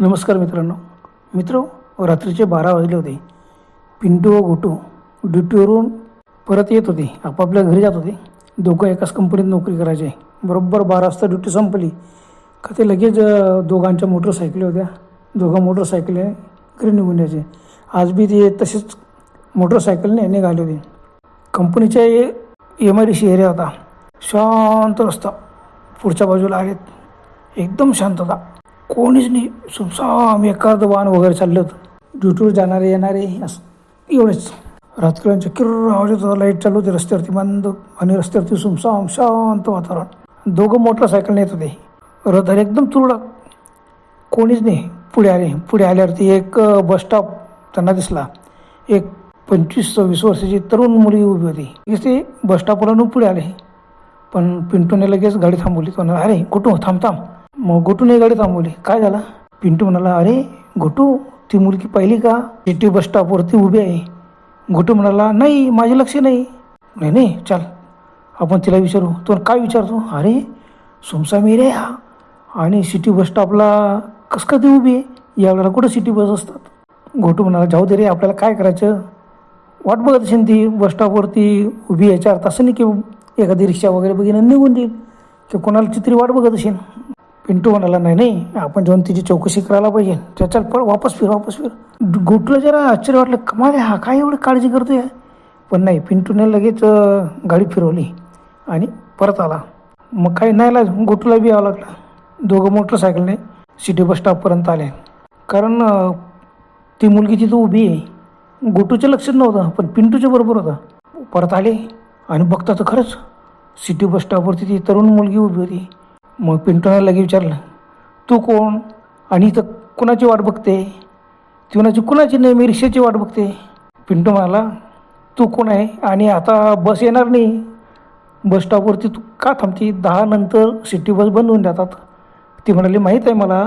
नमस्कार मित्रांनो. मित्र रात्रीचे बारा वाजले होते. पिंटू व गोटू ड्युटीवरून परत येत होते. आपापल्या घरी जात होते. दोघं एकाच कंपनीत नोकरी करायचे. बरोबर बारा वाजता ड्युटी संपली. का ते लगेच दोघांच्या मोटरसायकली होत्या. दोघं मोटरसायकली घरी निघून यायचे आज बी ते तसेच मोटरसायकलने निघाले होते. कंपनीच्या M I D C area होता. शांत रस्ता. पुढच्या बाजूला आहेत. एकदम शांतता. कोणीच नाही. सुमसाम एखादं वाहन वगैरे चाललं होतं. ड्युटीवर जाणारे येणारे असं एवढेच. रात्रीच्या किर्र आवाज येत होता लाइट चालू होती रस्त्यावरती बंद आणि रस्त्यावरती सुमसाम शांत वातावरण. दोघं मोटरसायकलने येत होते. रहदारी एकदम तुरळक. कोणीच नाही. पुढे आले. पुढे आल्यावरती एक बस स्टॉप त्यांना दिसला. एक पंचवीस सव्वीस वर्षाची तरुण मुली उभी होती. लगेच ते बस स्टॉपवरून पुढे आले. पण पिंटूने लगेच गाडी थांबवली. तो अरे गोटू थांब थांब. मग गोटूने गाडी थांबवली. काय झाला? पिंटू म्हणाला अरे गोटू ती मुलगी पाहिली का? सिटी बस स्टॉपवरती उभी आहे. गोटू म्हणाला नाही माझे लक्ष नाही. नाही नाही चल आपण तिला विचारू. तो काय विचारतो? अरे सुमसा मेरे हा. आणि सिटी बस स्टॉपला कसं का ती उभी आहे? या वेळेला कुठं सिटी बस असतात? गोटू म्हणाला जाऊ दे रे आपल्याला काय करायचं? वाट बघत असेल ती बस स्टॉपवरती उभी आहे चार असं नाही की एखादी रिक्षा वगैरे बघीन निघून देईल की कोणाला चित्री वाट बघत असेल? पिंटू म्हणाला नाही नाही आपण जाऊन तिची चौकशी करायला पाहिजे. त्याच्यात पळ वापस फिर वापस फिर. गोटूला जरा आश्चर्य वाटलं. कमाल हा काय एवढी काळजी करतोय? पण नाही पिंटूने लगेच गाडी फिरवली आणि परत आला. मग काही नाही लाज गोटूला बी यावं लागलं. दोघं मोटरसायकलने सिटी बस स्टॉपपर्यंत आले कारण ती मुलगी तिथं उभी आहे. गोटूचं लक्षात नव्हतं पण पिंटूच्या बरोबर होता. परत आले आणि बघता तर खरंच सिटी बस स्टॉपवरती ती तरुण मुलगी उभी होती. मग पिंटूने लगे विचारलं तू कोण? आणि इथं कुणाची वाट बघते? ती कुणाची कुणाची नाही मी रिक्षाची वाट बघते? पिंटू म्हणाला तू कोण आहे? आणि आता बस येणार नाही. बस स्टॉपवरती तू का थांबती? दहा नंतर सिटी बस बंद होऊन जातात. ती म्हणाली माहीत आहे मला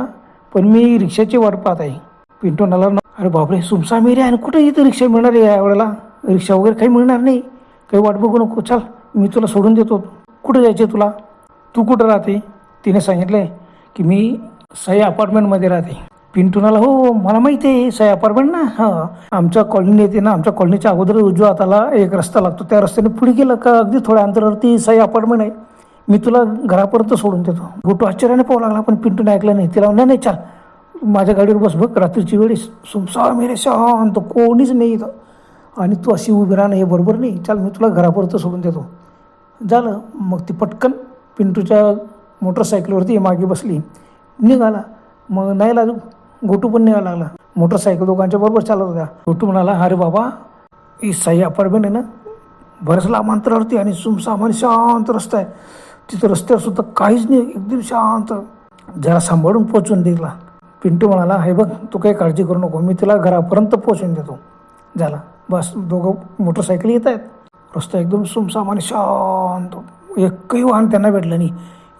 पण मी रिक्षाची वाट पाहत आहे. पिंटू म्हणाला अरे बापरे सुमसा मेरे आणि कुठे इथं रिक्षा मिळणार आहे या वेळेला रिक्षा वगैरे काही मिळणार नाही. काही वाट बघू नको चल मी तुला सोडून देतो. कुठं जायचे तुला? तू कुठं राहते? तिने सांगितलं की मी सई अपार्टमेंटमध्ये राहते. पिंटूनाला हो, हो मला माहिती आहे सई अपार्टमेंट ना? हां. आमच्या कॉलनी येते ना आमच्या कॉलनीच्या अगोदर उजव्या हाताला एक रस्ता लागतो. त्या रस्त्याने पुढे गेलं का अगदी थोड्या अंतरावरती सई अपार्टमेंट आहे. मी तुला घरापर्यंत सोडून देतो. गोटू आश्चर्याने पाहू लागला पण पिंटूने ऐकलं नाही. तिला नाही नाही चाल. माझ्या गाडीवर बस बघ रात्रीची वेळेस सुमसा मेरे शांत कोणीच नाही इथं. आणि तू अशी उभी राहणं हे बरोबर नाही. चाल मी तुला घरापर्यंत सोडून देतो. झालं. मग ती पटकन पिंटूच्या मोटरसायकलवरती मागे बसली. निघाला. मग नाही लागू गोटू पण निघायला लागला. मोटरसायकल दोघांच्या बरोबर चालत होत्या. गोटू म्हणाला अरे बाबा ही साई अपार्टमेंट आहे ना? बरंच लांब अंतरावरती आणि सुमसाम आणि शांत रस्ता आहे. तिथं रस्त्यावर सुद्धा काहीच नाही. एकदम शांत. जरा सांभाळून पोचून दिला पिंटू म्हणाला हे बघ तू काही काळजी करू नको. मी तिला घरापर्यंत पोचवून देतो. झाला. बस दोघं मोटरसायकल येत आहेत. रस्ता एकदम सुमसाम आणि शांत. एकही वाहन त्यांना भेटलं नाही.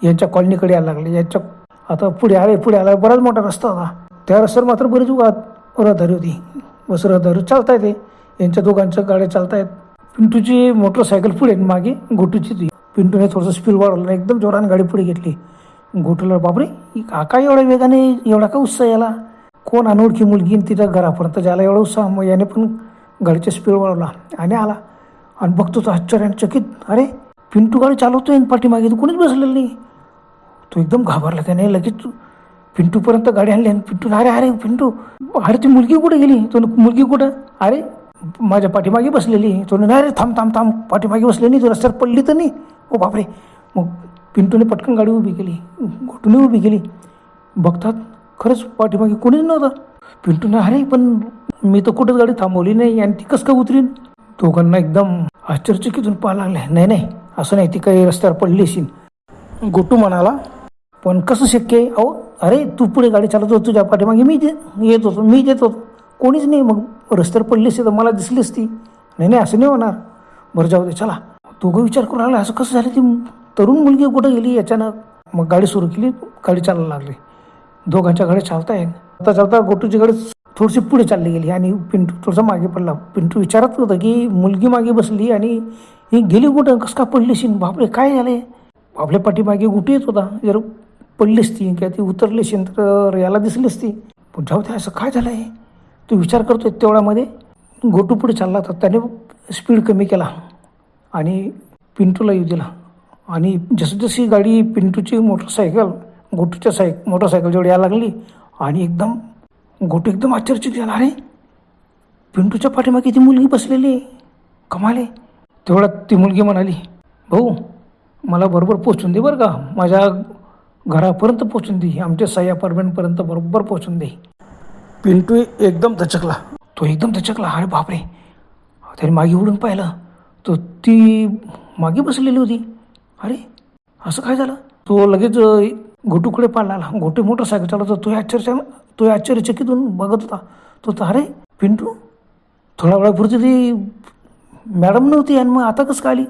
यांच्या कॉलनीकडे यायला लागले. यांच्या आता पुढे आले पुढे आला बराच मोठा रस्ता होता. त्या रस्त्यावर मात्र बरीच वाहत रहदारी होती. बस रहदारी चालता येते. यांच्या दोघांच्या गाड्या चालतायत पिंटूची मोटरसायकल पुढे मागे गोटूची ती पिंटूने थोडंसं स्पीड वाढवलं. एकदम जोरान गाडी पुढे घेतली. गोटूला बापरे काका का काय एवढ्या वेगाने एवढा का उत्साह याला कोण अनोळखी मुलगी आणि तिच्या घरापर्यंत ज्याला एवढा उत्साह? मग याने पण गाडीचा स्पीड वाढवला आणि आला. आणि बघतो तो आश्चर्याने चकित अरे पिंटू गाडी चालवतोय आणि पाठीमागे तर कोणीच बसलेलं नाही. तो एकदम घाबरला त्याने. लगेच पिंटूपर्यंत गाडी आणली आणि पिंटू अरे अरे पिंटू अरे ती मुलगी कुठे गेली? तो मुलगी कुठं? अरे माझ्या पाठीमागे बसलेली. तो नाही अरे थांब थांब थांब पाठीमागे बसलेली नाही तू रस्त्यावर पडली तर नाही. ओ बापरे. मग पिंटूने पटकन गाडी उभी केली घोटूने उभी केली. बघतात खरंच पाठीमागे कोणीच नव्हतं. पिंटूने अरे पण मी तर कुठंच गाडी थांबवली नाही आणि ती कसं काय उतरीन? दोघांना एकदम आश्चर्यचकितून पाहायला लागले. नाही नाही असं नाही ती काही रस्त्यावर पडली असेल. गोटू म्हणाला पण कसं शक्य आहे? अहो अरे तू पुढे गाडी चालत होतो तुझ्या पाठीमागे मी जे येत होतो मी येत होतो. कोणीच नाही. मग रस्त्यावर पडली असते तर मला दिसली असती. नाही नाही असं नाही होणार. बरं जाऊ दे चला. दोघं विचार करू लागला. असं कसं झालं ती तरुण मुलगी कुठं गेली? अचानक मग गाडी सुरू केली गाडी चालायला लागली. दोघांच्या गाडी चालता येईल आता चालता गोटूची गाडी थोडीशी पुढे चालली गेली आणि पिंटू थोडंसं मागे पडला. पिंटू विचारत होतं की मुलगी मागे बसली आणि ही गेली कुठं? कसं का पडली शिन बापरे काय झाले आपल्या पाठीमागे गुटी येत होता. जर पडली असती किंवा ती उतरली असेल तर याला दिसली असती पण जाऊ दे असं काय झालं आहे तू विचार करतोय तेवढ्यामध्ये. गोटू पुढे चालला तर त्याने स्पीड कमी केला आणि पिंटूला येऊ दिला. आणि जसजशी गाडी पिंटूची मोटरसायकल गोटूच्या सायक मोटरसायकल जेवढी यायला लागली आणि एकदम गोटू एकदम आश्चर्यचित झाला अरे पिंटूच्या पाठीमागे ती मुलगी बसलेली कमाले तेवढ्यात ती मुलगी म्हणाली भाऊ मला बरोबर पोचून दे बरं का. माझ्या घरापर्यंत पोचून दे. आमच्या साई अपार्टमेंटपर्यंत बरोबर पोचून दे. पिंटू एकदम दचकला तो एकदम दचकला अरे बापरे. त्याने मागे उडून पाहिलं. तर ती मागे बसलेली होती. अरे असं काय झालं? तो लगेच घोटूकडे पाळला आला. घोटू मोटरसायकल चालवतो तो आश्चर्य तो आश्चर्यचकितून बघत होता. तो तर अरे पिंटू थोड्या वेळापुरती ती मॅडम नव्हती आणि मग आता कसं काय आली?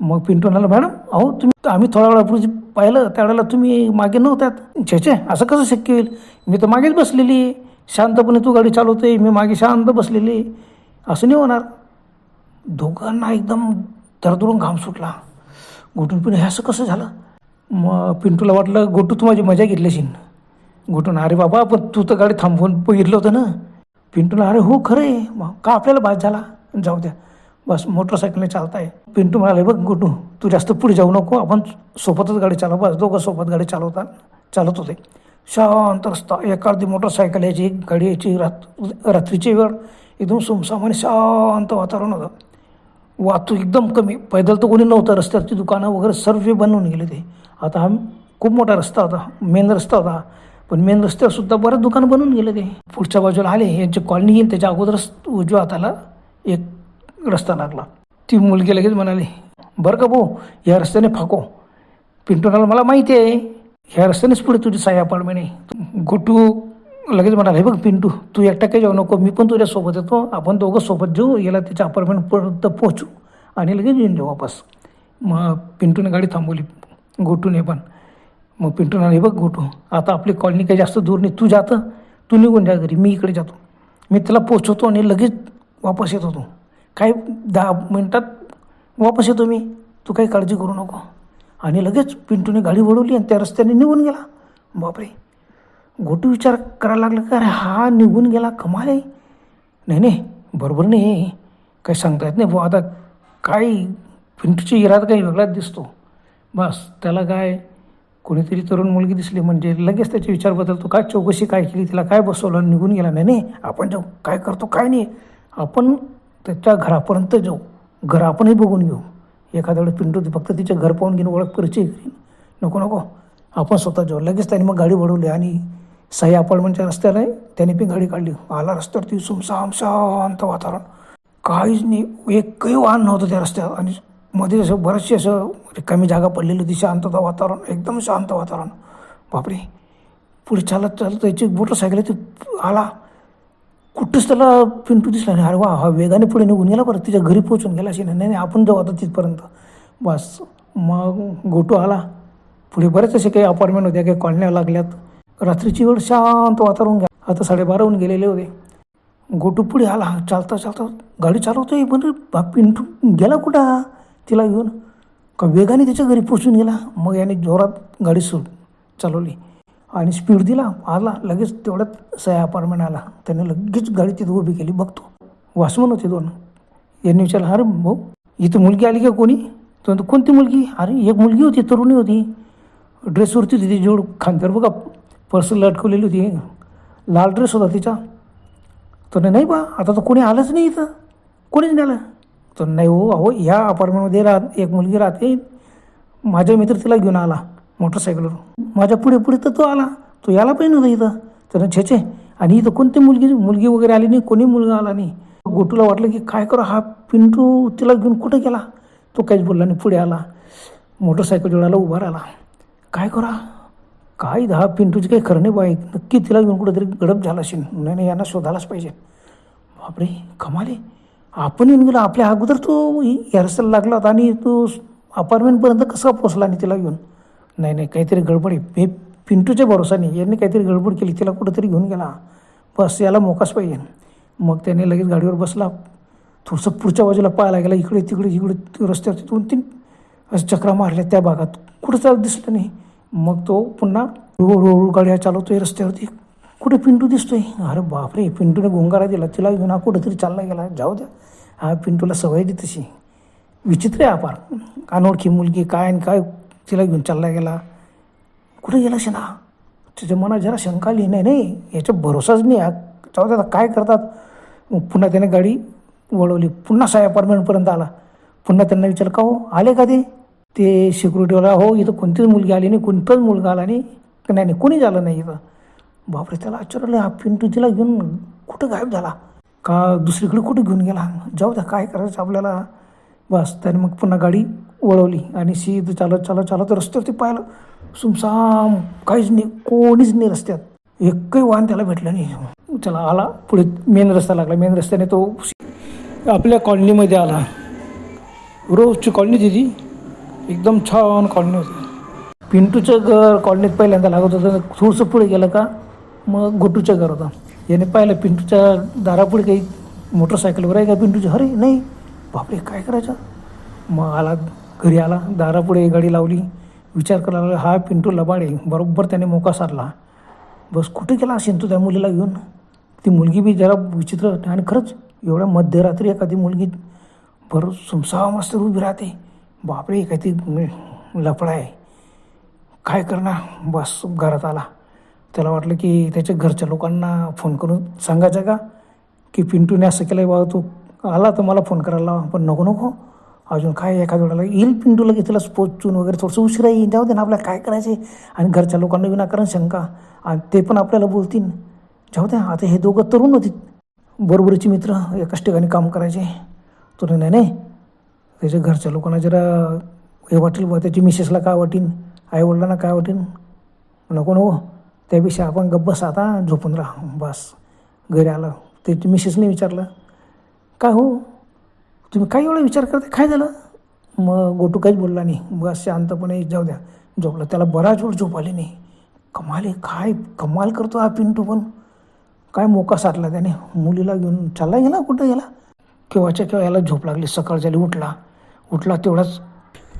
मग पिंटू म्हणाला मॅडम अहो तुम्ही आम्ही थोड्या वेळापूर्वी पाहिलं त्यावेळेला तुम्ही मागे नव्हत्यात छे छे असं कसं शक्य होईल? मी तर मागेच बसलेली शांतपणे तू गाडी चालवते मी मागे शांत बसलेली असं नाही होणार. दोघांना एकदम दरदरून घाम सुटला. गोटून पण हे असं कसं झालं? मग पिंटूला वाटलं गोटू तू माझी मजा घेतली गोटून अरे बाबा पण तू तर गाडी थांबवून बघितलं होतं ना. पिंटूला अरे हो खरं आहे. मग का आपल्याला बाद झाला? जाऊ द्या. बस मोटरसायकलने चालताय. पिंटू म्हणाले बघ गोटू तू जास्त पुढे जाऊ नको. आपण सोबतच गाडी चालव. बस दोघं सोबत गाडी चालवता चालत होते. शांत रस्ता. एखादी मोटरसायकल यायची गाडी यायची रात रात्रीची वेळ. एकदम सुमसाम आणि शांत वातावरण होतं. वाहतूक एकदम कमी. पैदल तर कोणी नव्हतं. रस्त्यावरची दुकानं वगैरे सर्व बनवून गेले ते. आता हा खूप मोठा रस्ता होता. मेन रस्ता होता. पण मेन रस्त्यावर सुद्धा बरेच दुकानं बनवून गेले ते. पुढच्या बाजूला आले. यांची कॉलनी येईल त्याच्या अगोदरच उजव्या हाताला एक रस्ता लागला. ती मुलगी लगेच म्हणाली बरं का भाऊ या रस्त्याने फाको. पिंटूनाला मला माहिती आहे ह्या रस्त्यानेच पुढे तुझी साई अपार्टमेंट आहे. गोटू लगेच म्हणाले बघ पिंटू तू एकटा काही जाऊ नको? मी पण तुझ्यासोबत येतो. आपण दोघं सोबत जाऊ याला त्याच्या अपार्टमेंटपर्यंत पोहोचू आणि लगेच येऊन जाऊ वापस. मग पिंटूने गाडी थांबवली. गोटूने पण मग पिंटू म्हणाले बघ गोटू आता आपली कॉलनी काही जास्त दूर नाही. तू जातं तू निघून जा घरी. मी इकडे जातो. मी त्याला पोचवतो आणि लगेच वापस येत होतो. काय दहा मिनटात वापस येतो मी. तू काही काळजी करू नको. आणि लगेच पिंटूने गाडी वळवली आणि त्या रस्त्याने निघून गेला. बापरे. गोटू विचार करायला लागला का अरे हा निघून गेला कमाल आहे. नाही नाही बरोबर नाही काही सांगता येत नाही बुवा आता काय पिंटूची इरादा काही वेगळाच दिसतो. बस त्याला काय कोणीतरी तरुण मुलगी दिसली. म्हणजे लगेच त्याचे विचार बदलतो काय चौकशी काय केली? तिला काय बसवलं निघून गेला? नाही नाही आपण जाऊ. काय करतो काय नाही. आपण त्याच्या घरापर्यंत जाऊ. घर आपणही बघून घेऊ. एखाद्या वेळेस पिंटू फक्त तिचं घर पाहून घेऊन ओळख परिचय करीन. नको नको. आपण स्वतः जाऊ. लगेच त्याने मग गाडी वळवली आणि साई अपार्टमेंटच्या रस्त्याला आहे त्याने पण गाडी काढली. आला रस्त्यावर ती सुमसाम शांत वातावरण. काहीच नाही. एकही वाहन नव्हतं त्या रस्त्यावर. आणि मध्ये असं बरेचसे असं रिकामी जागा पडलेली होती. शांतता वातावरण. एकदम शांत वातावरण. बापरे. पुढे चालत चालत त्याची मोटरसायकल आहे ती आला. कुठंच त्याला पिंटू दिसला नाही. अरे वा हा वेगाने पुढे निघून गेला बरं तिच्या घरी पोहोचून गेला अशी नाही नाही आपण जाऊ आता तिथपर्यंत. बस मग गोटू आला. पुढे बरेच असे काही अपार्टमेंट होत्या काही कॉलन्या लागल्यात. रात्रीची वेळ शांत वातावरण घ्या. आता साडेबारा होऊन गेलेले होते. गोटू पुढे आला. चालता चालता गाडी चालवतोय. पण बा पिंटू गेला कुठं? तिला घेऊन. का वेगाने त्याच्या घरी पोचून गेला. मग याने जोरात गाडी सुट चालवली. आणि स्पीड दिला आला लगेच तेवढ्यात सया अपार्टमेंट आला. त्याने लगेच गाडी तिथं उभी केली बघतो. वासमन होते दोन. यांनी विचारलं अरे भाऊ इथं मुलगी आली का कोणी? तो म्हणतो, कोणती मुलगी? अरे एक मुलगी होती तरुणी होती. ड्रेसवरती होती ती खांद्यावर बघा पर्स लटकवलेली होती. लाल ड्रेस होता तिचा. तो नाही बा आता तर कोणी आलंच नाही इथं. कोणीच नाही आलं. तर नाही हो अहो ह्या अपार्टमेंटमध्ये राहत एक मुलगी राहते. माझा मित्र तिला घेऊन आला. मोटरसायकलवर. माझ्या पुढे पुढे तर तो आला. तो याला पाहिजे नव्हता इथं. त्यानं छे छे. आणि इथं कोणती मुलगी मुलगी वगैरे आली नाही कोणी मुलगा आला नाही. गोटूला वाटलं की काय करू हा पिंटू तिला घेऊन कुठं गेला? तो काहीच बोलला नाही. पुढे आला. मोटरसायकल जोडायला उभा राहिला. काय करा? काय दहा पिंटूची काही खरं नाही बाई. नक्की तिला घेऊन कुठेतरी गडप झाला असेल. नाही नाही यांना शोधायलाच पाहिजे. बापरे कमाले. आपण येऊन गेलो. आपल्या अगोदर तो हेअरस्टाईल लागला होता आणि तो अपार्टमेंटपर्यंत कसा पोचला आणि तिला घेऊन? नाही नाही काहीतरी गडबड आहे. हे पिंटूच्या भरोसाने यांनी काहीतरी गडबड केली. तिला कुठंतरी घेऊन गेला. बस याला मोकाच पाहिजे. मग त्याने लगेच गाडीवर बसला. थोडंसं पुढच्या बाजूला पाहायला गेला इकडे तिकडे इकडे रस्त्यावरती दोन तीन असं चक्रा मारल्या त्या भागात. कुठं चालत दिसलं नाही. मग तो पुन्हा हळूहळू गाड्या चालवतोय रस्त्यावरती. कुठे पिंटू दिसतोय? अरे बापरे पिंटूने गोंगारा दिला. तिला घेऊन हा कुठंतरी चालला गेला. जाऊ द्या. हा पिंटूला सवय दे तशी. विचित्र आहे अपार अनोळखी मुलगी काय आणि काय तिला घेऊन चालला गेला. कुठे गेला शना? तिच्या मनात जरा शंका आली. नाही नाही याचा भरोसाच नाही हा जाऊ आता काय करतात? मग पुन्हा त्याने गाडी वळवली. पुन्हा साय अपार्टमेंटपर्यंत आला. पुन्हा त्यांना विचारलं का हो? आले का ते? ते सिक्युरिटीवाला हो इथं कोणतीच मुलगी आली नाही कोणताच मुलगा आला नाही. नाही नाही कोणी झालं नाही इथं? बापरे त्याला आश्चर्य हा पिंटू तिला घेऊन कुठं गायब झाला? का दुसरीकडे कुठे घेऊन गेला? जाऊ द्या काय करायचं आपल्याला? बस त्याने मग पुन्हा गाडी वळवली. आणि सीध चालत चालत चालत रस्त्यावरती पाहिलं. सुमसाम काहीच नाही कोणीच नाही रस्त्यात. एकही वाहन त्याला भेटलं नाही. चला आला पुढे मेन रस्ता लागला. मेन रस्त्याने तो आपल्या कॉलनीमध्ये आला. रोजची कॉलनी दिली एकदम छान कॉलनी होती. पिंटूचं घर कॉलनीत पहिल्यांदा लागत होतं. थोडंसं पुढे गेलं का मग गोटूचं घर होतं. याने पाहिलं पिंटूच्या दारापुढे काही मोटरसायकलवर आहे का पिंटूची? अरे नाही. बापरे काय करायचं? मग आला घरी आला दारापुढे गाडी लावली विचार करायला लागला हा पिंटू लबाडे बरोबर त्याने मोका सारला बस कुठे गेला असेल तू त्या मुलीला घेऊन? ती मुलगी बी जरा विचित्र आणि खरंच एवढ्या मध्यरात्री एखादी मुलगी भर सुमसाम मस्त उभी राहते. बापरे काहीतरी लफडा आहे काय करणार? बस घरात आला. त्याला वाटलं की त्याच्या घरच्या लोकांना फोन करून सांगायचं का? की पिंटूने असं केलं आहे बाबा तू आला तर मला फोन करायला लावा पण नको नको. अजून काय एखाद्या वेळेला येईल पिंटूला घेतलं त्याला पोचून वगैरे थोडंसं उशिरा येईल जाऊ दे ना आपल्याला काय करायचं आहे? आणि घरच्या लोकांना विनाकारण शंका. आणि ते पण आपल्याला बोलतील. जाऊ द्या आता हे दोघं तरुण होते. बरोबरीचे मित्र एकाच ठिकाणी काम करायचे. तो नाही नाही. त्याच्या घरच्या लोकांना जरा हे वाटेल बुवा त्याची मिसेसला काय वाटेल आईवडिलांना काय वाटेन? नको नको. त्यापेक्षा आपण गप्पस आता झोपून राहा. बस. घरी आलं. त्याची मिसेसने विचारलं काय हो? तुम्ही काय एवढा विचार करता काय झालं? मग गोटू काहीच बोलला नाही. मग शांतपणे जाऊ द्या झोपला. त्याला बराच वेळ झोप आली नाही. कमाल आहे काय कमाल करतो हा पिंटू पण. काय मोका साधला त्याने. मुलीला घेऊन चालला गेला कुठं गेला केव्हाच्या केव्हा याला झोप लागली. सकाळ झाली उठला. उठला तेवढाच.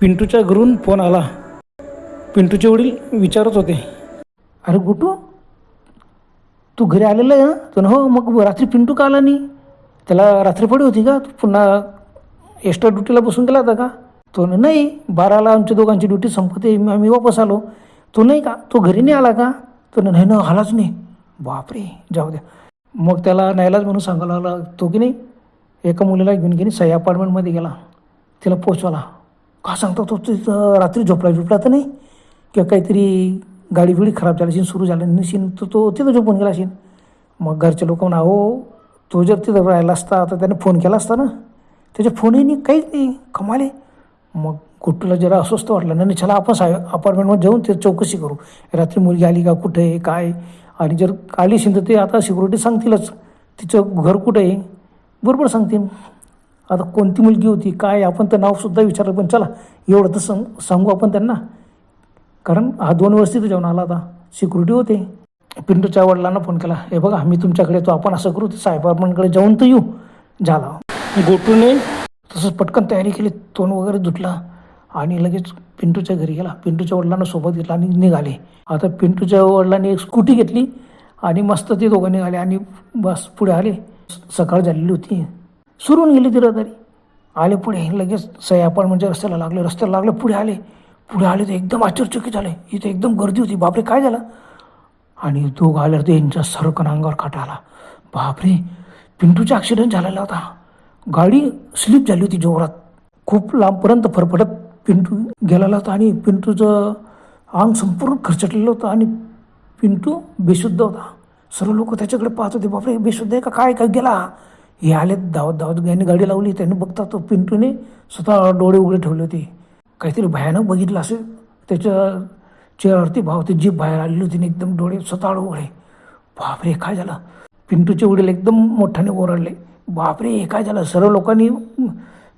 पिंटूच्या घरून फोन आला. पिंटूचे वडील विचारत होते. अरे गुटू तू घरी आलेला आहे ना? तो हो मग रात्री पिंटू का आला नाही? त्याला रात्री पडी होती का? तू पुन्हा एक्स्ट्रा ड्युटीला बसून गेला होता का? तो नाही बाराला आमच्या दोघांची ड्युटी संपते आम्ही वापस आलो. तो नाही का? तो घरी नाही आला का? तो नाही ना आलाच नाही. बापरे जाऊ द्या. मग त्याला नाहीलाच म्हणून सांगायला लागला तो की नाही एका मुलीला घेऊन गेली सही अपार्टमेंटमध्ये गेला. तिला पोचवाला. का सांगतो तो? तिथं रात्री झोपला झोपला तर नाही? किंवा काहीतरी गाडी बिडी खराब झाली शीन सुरू झालं नशीन तर तो तिथं झोपून गेला असेल? मग घरचे लोक म्हणा हो तो जर तिथं राहिला असता तर त्याने फोन केला असता ना? त्याच्या फोनही काहीच नाही कमाले. मग गुट्टूला जरा अस्वस्थ वाटलं. नाही नाही, चला आपण साय अपार्टमेंटमध्ये जाऊन ते चौकशी करू. रात्री मुलगी आली का कुठे आहे काय आणि जर आली असेल तर ते आता सिक्युरिटी सांगतीलच. तिचं घर कुठं आहे? बरोबर सांगतील. आता कोणती मुलगी होती काय आपण तर नावसुद्धा विचारलं पण चला एवढं तर सांग सांगू आपण त्यांना. कारण हा दोन वर्ष तिथं जाऊन आला आता. सिक्युरिटी होते. पिंटूच्या वडिलांना फोन केला. हे बघा मी तुमच्याकडे येतो. आपण असं करू साहेब अपार्टमेंटकडे जाऊन तर येऊ. झाला. गोटूने तसंच पटकन तयारी केली तोंड वगैरे धुतला आणि लगेच पिंटूच्या घरी गेला. पिंटूच्या वडिलांना सोबत घेतला आणि निघाले. आता पिंटूच्या वडिलांनी एक स्कूटी घेतली आणि मस्त ते दोघं निघाले आणि बस पुढे आले. सकाळ झालेली होती. सुरून गेली ती रहदारी आले पुढे लगेच सही म्हणजे रस्त्याला लागले. रस्त्याला लागले पुढे आले. पुढे आले तर एकदम आश्चर्यचकित झाले. इथे एकदम गर्दी होती. बापरे काय झालं? आणि दोघं आल्यावर ते यांच्या सरकन अंगावर काटा आला बापरे पिंटूचा ॲक्सिडेंट झालेला होता. गाडी स्लिप झाली होती जोरात. खूप लांबपर्यंत फरफटत पिंटू गेलेला होता आणि पिंटूचं अंग संपूर्ण खरचटलेलं होतं आणि पिंटू बेशुद्ध होता. सर्व लोक त्याच्याकडे पाहत होते बापरे बेशुद्ध आहे का? काय काय गेला? हे आले धावत धावत यांनी गाडी लावली. त्यांनी बघता तो पिंटूने स्वतः डोळे उघडे ठेवले होते. काहीतरी भयानक बघितलं असेल. त्याच्या चेहऱ्यावरती भाव ते जीभ बाहेर आलेली होती आणि एकदम डोळे स्वतः उघडे. बापरे काय झालं? पिंटूचे वडील एकदम मोठ्याने ओरडले. बापरे हे काय झालं? सर्व लोकांनी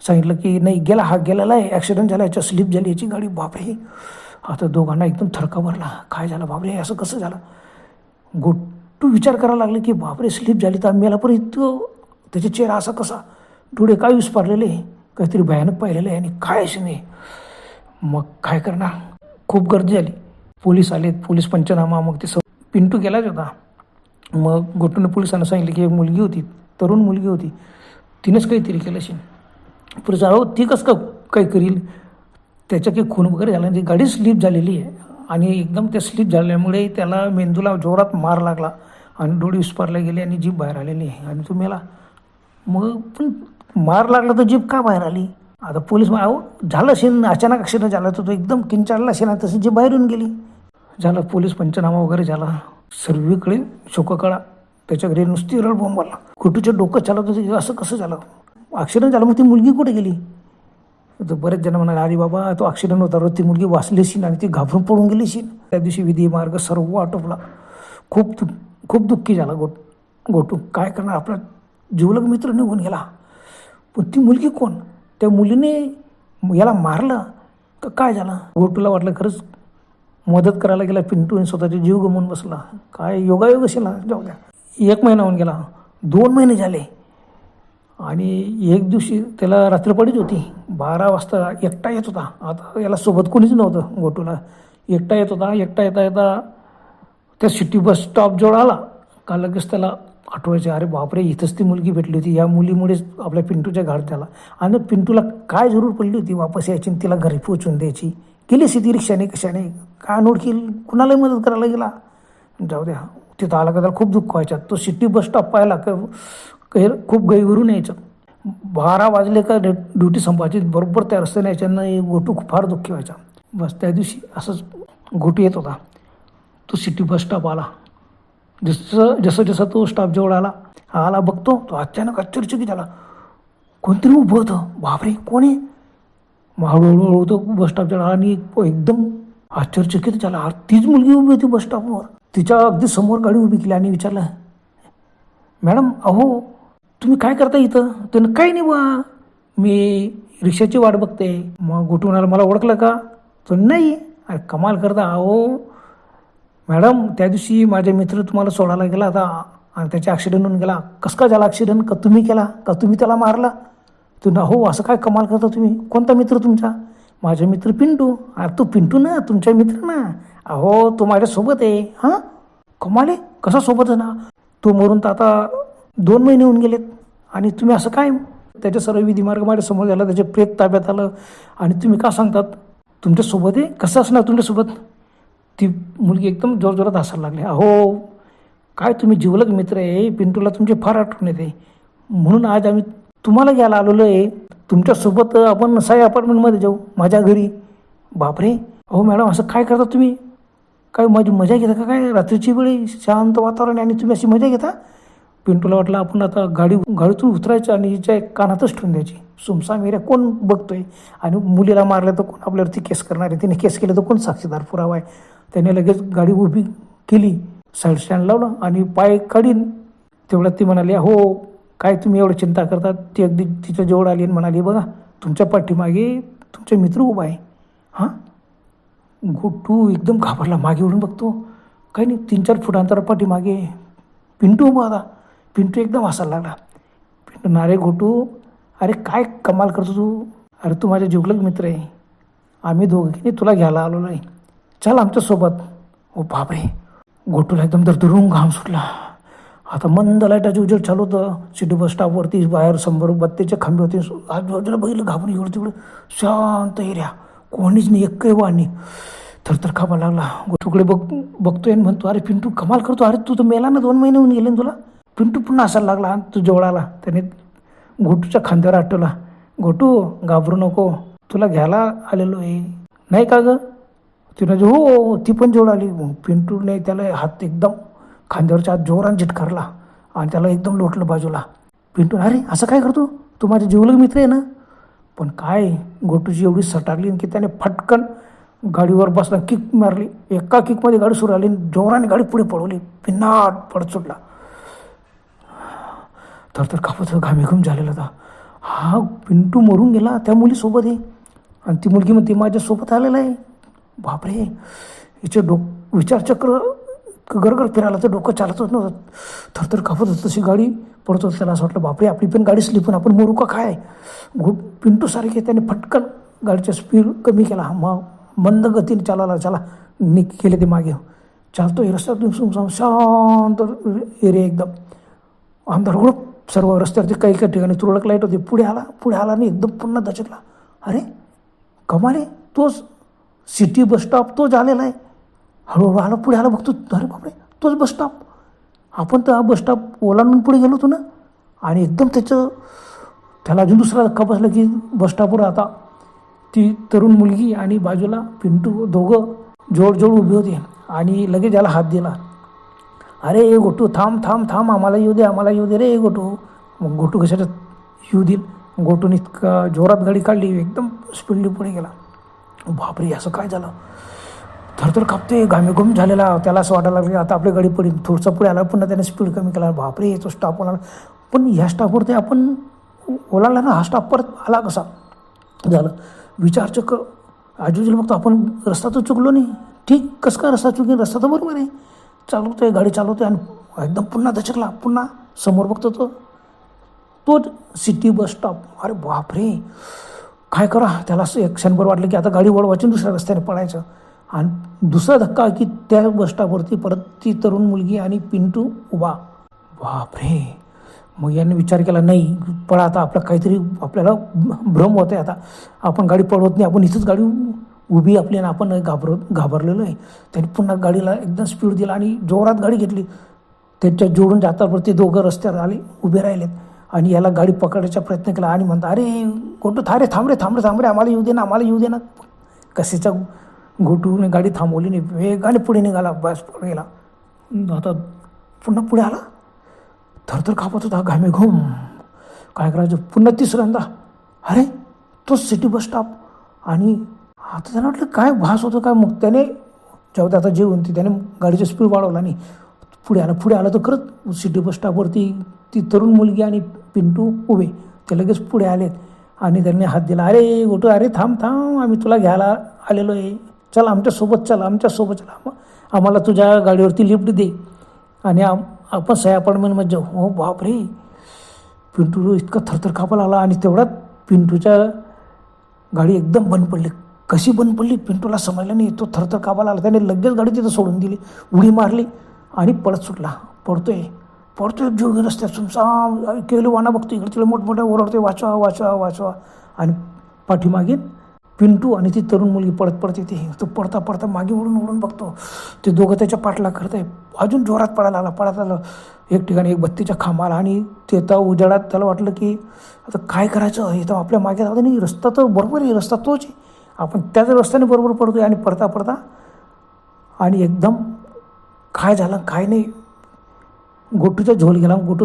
सांगितलं की नाही गेला हा गेलेला आहे. ॲक्सिडेंट झाला याच्या स्लिप झाली याची गाडी. बापरे. आता दोघांना एकदम थरका भरला. काय झालं? बापरे असं कसं झालं? गोटू विचार करायला लागले की बापरे स्लिप झाली तर मेला पण इतकं त्याचा चेहरा असा कसा? डोळे काय यूज पाडलेले? काहीतरी भयानक पाहिलेलं आहे आणि काय असे नाही मग काय करणार? खूप गर्दी झाली. पोलीस आले पोलीस पंचनामा मग ते सब पिंटू गेलाच होता. मग गोटूने पोलिसांना सांगितलं की एक मुलगी होती. तरुण मुलगी होती. तिनंच काहीतरी केलं असेल. पुढे जाऊ ती कसं का काही करील? त्याच्या काही खून वगैरे झाला ती गाडी स्लिप झालेली आहे. आणि एकदम त्या स्लिप झाल्यामुळे त्याला मेंदूला जोरात मार लागला आणि डोळे विस्पारले गेले आणि जीभ बाहेर आलेली आहे. आणि तो मेला. मग पण मार लागला तर जीभ का बाहेर आली? आता पोलीस अहो झालं असेल अचानक ॲक्सिडेंट झाला तर तो एकदम किंचाळला असेल तसं तशी जीभ बाहेर येऊन गेली. झालं पोलीस पंचनामा वगैरे झाला. सर्वीकडे शोककळा. त्याच्या घरी नुसती रड बोंबाला. कुठूचं डोकं चालत होतं असं कसं झालं? ॲक्सिडेंट झालं मग ती मुलगी कुठे गेली? तर बरेच जण म्हणाले अरे बाबा तो ॲक्सिडेंट होता. रोज ती मुलगी वाचली आणि ती घाबरून पडून गेली असेल. त्या दिवशी विधी मार्ग सर्व आटोपला. खूप दु खूप दुःखी झाला गोट गोटू. काय करणार? आपला जिवलग मित्र निघून गेला. पण ती मुलगी कोण? त्या मुलीने याला मारलं. का काय झालं? गोटूला वाटलं खरंच मदत करायला गेला पिंटू आणि स्वतःचे जीव गमवून बसला. काय योगायोग असेल जाऊ द्या. एक महिना होऊन गेला. दोन महिने झाले. आणि एक दिवशी त्याला रात्र पडीत होती. बारा वाजता एकटा येत होता. आता याला सोबत कोणीच नव्हतं गोटूला. एकटा येत होता एकटा येता येता त्या सिटी बस स्टॉपजवळ आला. का लगेच त्याला आठवायचे अरे बापरे इथंच ती मुलगी भेटली होती. या मुलीमुळेच आपल्या पिंटूच्या घाट झाला आणि पिंटूला काय जरूर पडली होती वापस यायची आणि तिला घरी पोचून द्यायची. गेली सिटी रिक्षाने कशाने? काय अनोळखी कुणालाही मदत करायला गेला? जाऊ द्या. तिथं आला का त्याला खूप दुःख व्हायचं. तो सिटी बस स्टॉप पाहिला का काही खूप गैवरून यायचं. बारा वाजले का ड्युटी संपायची. बरोबर त्या रस्त्याने याच्यानं गोटू फार दुःखी व्हायचा. बस त्या दिवशी असंच गोटू येत होता. तो सिटी बस स्टॉप आला. जसं जसं जसं तो स्टॉप जवळ आला आला बघतो तो अचानक आश्चर्यचकित झाला कोणतरी उभं होतं. बापरे कोणी मग हळूहळू हळू तो बस स्टॉपच्या आणि एकदम आश्चर्यचकित झाला. तीच मुलगी उभी होती बस स्टॉपवर तिच्या अगदी समोर गाडी उभी केली आणि विचारलं मॅडम अहो तुम्ही काय करता इथं? त्यानं काही नाही बा मी रिक्षाची वाट बघते. मग गुटून मला ओळखलं का? तो नाही. अरे कमाल करता. अहो मॅडम त्या दिवशी माझे मित्र तुम्हाला सोडायला गेला होता आणि त्याच्या ॲक्सिडेंट होऊन गेला. कसं का झाला ॲक्सिडेंट का तुम्ही केला? का तुम्ही त्याला मारला? तो ना हो असं काय कमाल करता तुम्ही? कोणता मित्र तुमचा? माझे मित्र पिंटू. अरे तू पिंटू ना तुमच्या मित्र ना. अहो तो माझ्यासोबत आहे हां? कमाले कसा सोबत आहे ना? तो मरून तर आता दोन महिने होऊन गेलेत. आणि तुम्ही असं काय? त्याच्या सर्व विधिमार्ग माझ्यासमोर झाला त्याचे प्रेत ताब्यात आलं. आणि तुम्ही का सांगतात? तुमच्यासोबत आहे? कसं असणार तुमच्यासोबत ती मुलगी एकदम जोरजोरात हसायला लागली. अहो काय तुम्ही जिवलग मित्र आहे? पिंटूला तुमची फार आठवण येते. म्हणून आज आम्ही तुम्हाला घ्यायला आलेलो आहे. तुमच्यासोबत आपण साई अपार्टमेंटमध्ये जाऊ माझ्या घरी. बापरे. अहो मॅडम असं काय करता तुम्ही? काय माझी मजा घेता का काय? रात्रीची वेळी शांत वातावरण आहे आणि तुम्ही अशी मजा घेता? पिंटूला वाटलं आपण आता गाडी गाडीतून उतरायचं आणि हिच्या कानातच ठेवून द्यायची. सुमसाम एरिया कोण बघतोय? आणि मुलीला मारलं तर कोण? आपल्यावरती केस करणार आहे. तिने केस केलं तर कोण साक्षीदार पुरावा आहे? त्याने लगेच गाडी उभी केली साईड स्टँड लावलं आणि पाय काढीन. तेवढ्यात ती म्हणाली हो काय तुम्ही एवढं चिंता करतात ती अगदी तिच्या जवळ आली आणि म्हणाली बघा तुमच्या पाठीमागे तुमचे मित्र उभा आहे. हां? गोटू एकदम घाबरला. मागे वळून बघतो. काही नाही तीन चार फूट अंतरा पाठीमागे पिंटू उभा होता. पिंटू एकदम हसायला लागला. पिंटू नारे गोटू अरे काय कमाल करतो तू? अरे तू माझ्या जिवलग मित्र आहे. आम्ही दोघे तुला घ्यायला आलो नाही चल आमच्यासोबत. ओ बापरे. गोटूला एकदम दरदरून घाम सुटला. आता मंद लाईटाचे उजेड चालू होतं. सिटी बस स्टॉपवरती बाहेर शंभर बत्तीचे खांबे होते. आजूबाजूला बघितलं घाबरून इकडं तिकडं. शांत एरिया. कोणीच नाही एक वाणी. तर तर खापा लागला. तुकडे बघ बघतोय आणि म्हणतो अरे पिंटू कमाल करतो. अरे तू तर मेला ना दोन महिने होऊन गेले तुला. पिंटू पुन्हा असायला लागला आणि तू जवळ आला. त्याने घोटूच्या खांद्यावर आठवला घोटू घाबरू नको. तुला घ्यायला आलेलो आहे. नाही का गं? तिनं जो हो, हो ती पण जवळ आली. मग पिंटूने त्याला हात एकदम खांद्यावरच्या आत जोरान झिटकारला आणि त्याला एकदम लोटलं बाजूला. पिंटू अरे असं काय करतो? तू माझे जिवलग मित्र आहे ना? पण काय गोटूची एवढी सटारली की त्याने फटकन गाडीवर बसला किक मारली. एका किकमध्ये गाडी सुरू आली आणि जोराने गाडी पुढे पळवली. पिन्नाट पडत सुटला तर तर कापत घामी झालेला होता. हा पिंटू मरून गेला त्या मुलीसोबत आहे. आणि ती मुलगी म्हणते माझ्यासोबत आलेला आहे. बापरे हिचे डोक विचारचक्र गरगर फिरायला तर डोकं चालतच नव्हतं. थरथर कापत होतं तशी गाडी. पडत होती त्याला असं वाटलं बापरे आपली पण गाडी स्लिपून आपण मोरू का काय? घुट पिंटू सारखे त्याने फटकन गाडीचा स्पीड कमी केला. हा मंद गतीने चालायला चला निक केले ते मागे. चालतो हे रस्त्यातून सुमसाम शांत एरिया एकदम. आमदार हुडक सर्व रस्त्यावरती काही काही ठिकाणी तुरळक लाइट होती. पुढे आला पुढे आला आणि एकदम पुन्हा दचकला. अरे कमाले तोच सिटी बस स्टॉप तोच आलेला आहे. हळूहळू आला पुढे आला बघतो अरे बापरे तोच बस स्टॉप आपण तर हा बस स्टॉप ओलांडून पुढे गेलो होतो ना. आणि एकदम त्याचं त्याला अजून दुसरा धक्का बसला की बस स्टॉपवर आता ती तरुण मुलगी आणि बाजूला पिंटू दोघं जोडजोड उभे होते. आणि लगेच याला हात दिला. अरे ए गोटू थांब थांब थांब आम्हाला येऊ दे आम्हाला येऊ दे रे ए गोटू. मग गोटू कशाला येऊ देईल? गोटून इतका जोरात गाडी काढली एकदम स्पीडली पुढे गेला. बापरे असं काय झालं? थरथर कापते घामेघूम झालेला त्याला असं वाटायला लागलं आता आपली गाडी पडेल. थोडंसं पुढे आला पुन्हा त्याने स्पीड कमी केला. बापरे तो स्टॉप आला पण ह्या स्टॉपवरती आपण ओलाला ना हा स्टॉप परत आला कसा? झालं. विचारचक्र आजूबाजूला बघतो आपण रस्ता तर चुकलो नाही. ठीक कसं काय रस्ता चुकेल रस्ता तर बरोबर आहे. चालवतोय गाडी चालवतोय आणि एकदम पुन्हा दचकला. पुन्हा समोर बघतो तो. तोच सिटी बस स्टॉप अरे बापरे. काय करा? त्याला असं एक क्षणभर वाटलं की आता गाडी वळवायची दुसऱ्या रस्त्याने पळायचं. आणि दुसरा धक्का की त्या बस परत ती तरुण मुलगी आणि पिंटू उभा. बापरे. मग यांनी विचार केला नाही पळा आता आपलं काहीतरी आपल्याला भ्रम होत आहे आता. आपण गाडी पळवत नाही आपण इथंच गाडी उभी आपली आणि आपण घाबरत घाबरलेलो आहे. त्यांनी पुन्हा गाडीला एकदम स्पीड दिला आणि जोरात गाडी घेतली. त्यांच्या जोडून जातावरती दोघं रस्त्यावर आले उभे राहिलेत आणि याला गाडी पकडायचा प्रयत्न केला आणि म्हणता अरे गोटू था रे थांब रे थांब रे थांब रे आम्हाला येऊ दे ना आम्हाला येऊ दे ना. कसेचा घोटूने गाडी थांबवली नाही वेगाने पुढे निघाला बस गेला. आता पुन्हा पुढे आला. थरथर कापत होता घामे घुम काय करायचं? पुन्हा तिसऱ्यांदा. अरे तोच सिटी बस स्टॉप. आणि आता त्याला वाटलं काय भास होतो काय मग त्याने जेव्हा ते आता जेवण ती त्याने गाडीचा स्पीड वाढवला नाही पुढे आला. पुढे आला तर खरंच सिटी बस स्टॉपवरती ती तरुण मुलगी आणि पिंटू उभे. ते लगेच पुढे आलेत. आणि त्यांनी हात दिला. अरे गोटू अरे थांब थांब. आम्ही तुला घ्यायला आलेलो आहे. चल आमच्यासोबत चल आमच्यासोबत चल. आम्हाला तुझ्या गाडीवरती लिफ्ट दे. आणि आम आपण सह्या अपार्टमेंटमध्ये जाऊ. हो बापरे. पिंटू इतका थरथर कापायला आला आणि तेवढ्यात पिंटूच्या गाडी एकदम बंद पडली. कशी बंद पडली? पिंटूला समजलं नाही. तो थरथर कापायला आला त्याने लगेच गाडी तिथं सोडून दिली. उडी मारली आणि पळत सुटला. पडतोय पडतोय जीव घेऊन रस्त्यात. सुमसाम केलं वाना बघतो इकडे तिला मोठमोठ्या ओरडतोय. वाचवा वाचवा वाचवा. आणि पाठीमागे पिंटू आणि ती तरुण मुलगी पडत पडत येते तो पडता पडता मागे ओढून ओढून बघतो. ते दोघं त्याच्या पाठला करत आहे अजून जोरात पडायला आला पडायला आलं एक ठिकाणी एक बत्तीच्या खांबाला आणि ते त्या उजाडात त्याला वाटलं की आता काय करायचं? हे तर आपल्या मागे राहतं नाही. रस्ता तर बरोबर आहे रस्ता तोच आहे. आपण त्याच रस्त्याने बरोबर पडतोय आणि पडता पडता आणि एकदम काय झालं काय नाही. गोटूचा झोल गेला गोटू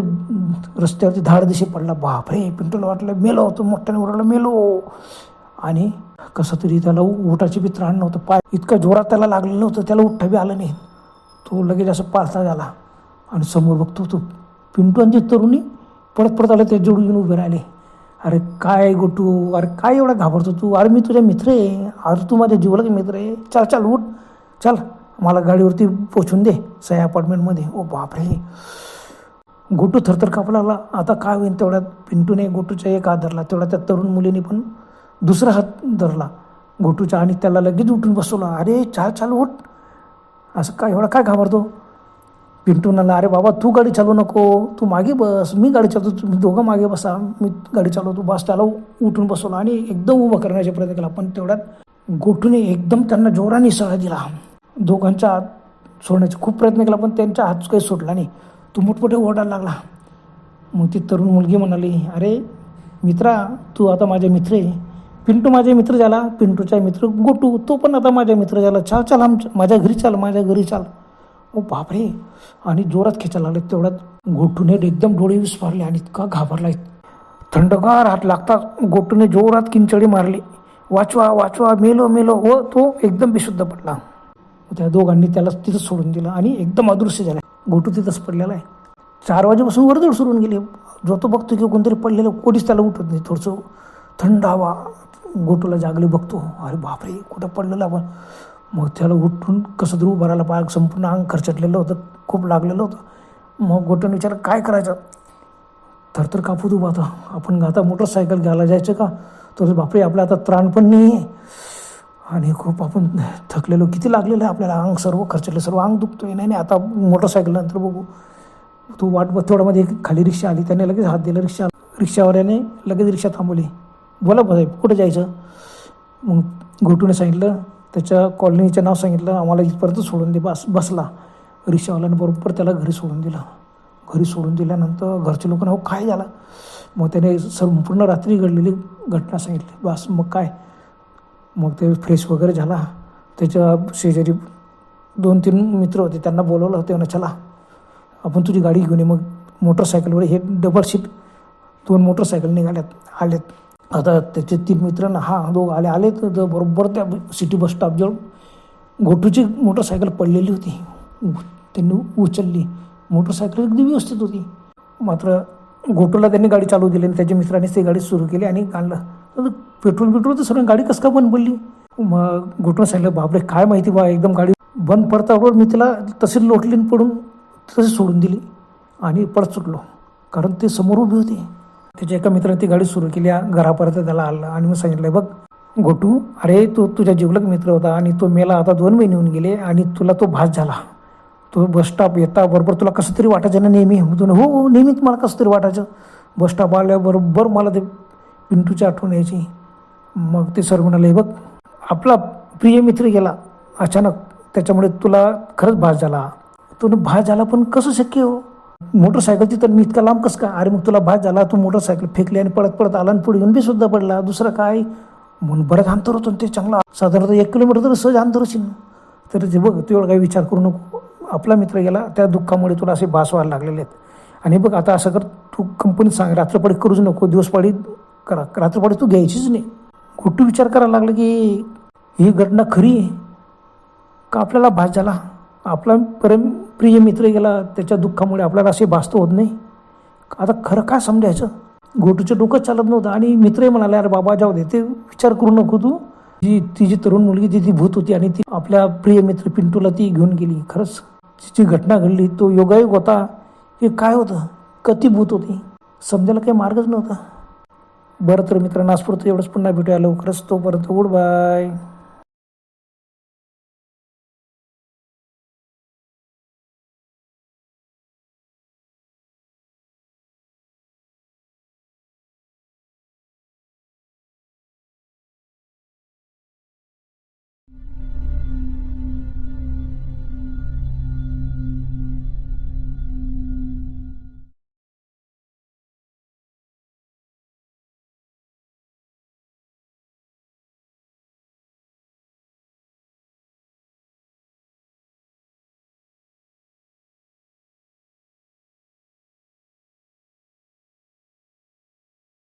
रस्त्यावरती धाड दिशी पडला. बापरे पिंटूला वाटलं मेलो तो मोठ्याने ओरडला मेलो. आणि कसं तरी त्याला उठाची बी त्राण नव्हतं. पाय इतका जोरात त्याला लागलं नव्हतं. त्याला उठ्ठा बी आलं नाही. तो लगेच असं पालथा झाला. आणि समोर बघतो तो पिंटू आणि ती तरुणी पडत पडत आलं त्या जोडून घेऊन उभे राहिले. अरे काय गोटू अरे काय एवढा घाबरतो तू? अरे मी तुझ्या मित्र आहे. अरे तू माझ्या जीवलग मित्र आहे. चल चल उठ. चल. मला गाडीवरती पोचून दे. सह्या अपार्टमेंटमध्ये. ओ बापरे. गोटू थरथर कापला लागला. आता काय होईल तेवढ्यात? पिंटूने गोटूचा एक हात धरला तेवढ्या त्या तरुण मुलीने पण दुसरा हात धरला घोटूच्या आणि त्याला लगेच उठून बसवला अरे चाल चाल उठ. असं काय एवढा काय घाबरतो? पिंटू म्हणाला अरे बाबा तू गाडी चालवू नको तू मागे बस मी गाडी चालवतो तुम्ही दोघं मागे बसा मी गाडी चालवतो बस. त्याला उठून बसवला आणि एकदम उभं करण्याचा प्रयत्न केला पण तेवढ्यात गोटूने एकदम त्यांना जोराने सळा दिला. दोघांच्या हात सोडण्याचा खूप प्रयत्न केला पण त्यांचा हात काही सोडला नाही. तो मोठमोठे ओरडायला लागला. मग ती तरुण मुलगी म्हणाली अरे मित्रा तू आता माझे मित्र आहे. पिंटू माझे मित्र झाला पिंटूचा मित्र गोटू तो पण आता माझ्या मित्र झाला. चाल चाल आमच्या माझ्या घरी चाल माझ्या घरी चाल. ओ बापरे. आणि जोरात खेचायला लागले तेवढ्यात गोटूने एकदम डोळे विस्फारले आणि इतका घाबरला. थंडगार हात लागतात गोटूने जोरात किंचडी मारली. वाचवा वाचवा मेलो मेलो. व तो एकदम बेशुद्ध पडला. त्या दोघांनी त्याला तिथं सोडून दिलं आणि एकदम अदृश्य झाला. गोटू तिथंच पडलेला आहे. चार वाजेपासून वर्दळ सुरून गेली. जो तो बघतो की कोणतरी पडलेलं कोणीच त्याला उठत नाही. थोडंसं थंड हवा गोटूला जागले बघतो. अरे बापरे कुठं पडलेलं आपण? मग त्याला उठून कसं तरी उभं राहिला पाय संपूर्ण अंग खरचटलेलं होतं खूप लागलेलं होतं. मग गोटून विचार काय करायचं? तर कापूत उभा आता. आपण आता मोटरसायकल घ्यायला जायचं का? तर बापरे आपलं आता त्राण पण नाही आहे आणि खूप आपण थकलेलो. किती लागलेलं आहे आपल्याला? अंग सर्व खर्चले सर्व अंग दुखतोय. नाही नाही आता मोटरसायकल नंतर बघू. तू वाट बघ तेवढ्यामध्ये एक खाली रिक्षा आली त्याने लगेच हात दिला रिक्षा रिक्षावाल्याने लगेच रिक्षा थांबवली. बोला साहेब कुठं जायचं? मग घोटूने सांगितलं त्याच्या कॉलनीचं नाव सांगितलं आम्हाला इथपर्यंत सोडून दे बस बसला. रिक्षावाल्याने बरोबर त्याला घरी सोडून दिलं. घरी सोडून दिल्यानंतर घरचे लोकांना हो काय झालं? मग त्याने संपूर्ण रात्री घडलेली घटना सांगितली. बस मग काय? मग ते फ्रेश वगैरे झाला. त्याच्या शेजारी दोन तीन मित्र होते त्यांना बोलवलं होते ना चला. आपण तुझी गाडी घेऊन ये. मग मोटरसायकलवर हे डबल सीट दोन मोटरसायकल निघाल्यात आल्यात आता त्याचे तीन मित्र ना हा दोघं आले आले तर बरोबर त्या सिटी बस स्टॉपजवळ गोटूची मोटरसायकल पडलेली होती. त्यांनी उचलली. मोटरसायकल अगदी व्यवस्थित होती. मात्र गोटूला त्यांनी गाडी चालू दिली आणि त्याच्या मित्राने ती गाडी सुरू केली आणि आणलं. तर पेट्रोल बिट्रोल तर सगळं गाडी कसं का बंद पडली? मग गोटून सांगितलं बापरे काय माहिती बा एकदम गाडी बंद पडताबरोबर मी तिला तशीच लोटली आणि पडून तशी सोडून दिली आणि परत सुटलो. कारण ते समोर उभी होती. त्याच्या एका मित्राने ती गाडी सुरू केली घरापर्यंत त्याला आला आणि मग सांगितलं बघ गोटू अरे तो तुझ्या जिवलक मित्र होता आणि तो मेला आता दोन महिने होऊन गेले आणि तुला तो भास झाला. तो बस स्टॉप येता बरोबर तुला कसं तरी वाटायचं ना नेहमी. म्हणतो हो हो नेहमीच मला कसं तरी वाटायचं. बस स्टॉप आल्याबरोबर मला ते पिंटूची आठवण यायची. मग ते सर म्हणाले बघ आपला प्रिय मित्र गेला अचानक त्याच्यामुळे तुला खरंच भास झाला. तो भास झाला पण कसं शक्य हो? मोटरसायकल तिथं मी इतका लांब कसं का? अरे मग तुला भास झाला तू मोटरसायकल फेकली आणि पळत पळत आला आणि पुढे येऊन बी सुद्धा पडला. दुसरं काय? म्हणून बरंच अंतर होतं ते चांगला. साधारणतः एक किलोमीटर तर सहज अंतर असेल. तर ते बघ तेवढं काही विचार करू नको. आपला मित्र गेला त्या दुःखामुळे तुला असे भास व्हायला लागलेले आहेत. आणि बघ आता असं कर तू कंपनीत सांग रात्रपाळी करूच नको दिवसपाळी करा. रात्रपाळी तू घ्यायचीच नाही. कुठं विचार करायला लागला की ही घटना खरी आहे. का आपल्याला भास झाला? आपला परम प्रिय मित्र गेला त्याच्या दुःखामुळे आपल्याला असे भासतो होत नाही. आता खरं काय समजायचं? गोटूचं डोकं चालत नव्हतं आणि मित्रही म्हणाले अरे बाबा जाऊ दे ते विचार करू नको तू. जी ती जी तरुण मुलगी ती ती भूत होती आणि ती आपल्या प्रिय मित्र पिंटूला ती घेऊन गेली. खरंच तिची घटना घडली. तो योगायोग होता. हे काय होतं? कती भूत होती? समजायला काही मार्गच नव्हता. बरं तर मित्रांनो आज एवढंच. पुन्हा भेटूया लवकरच. तोपर्यंत गुड बाय.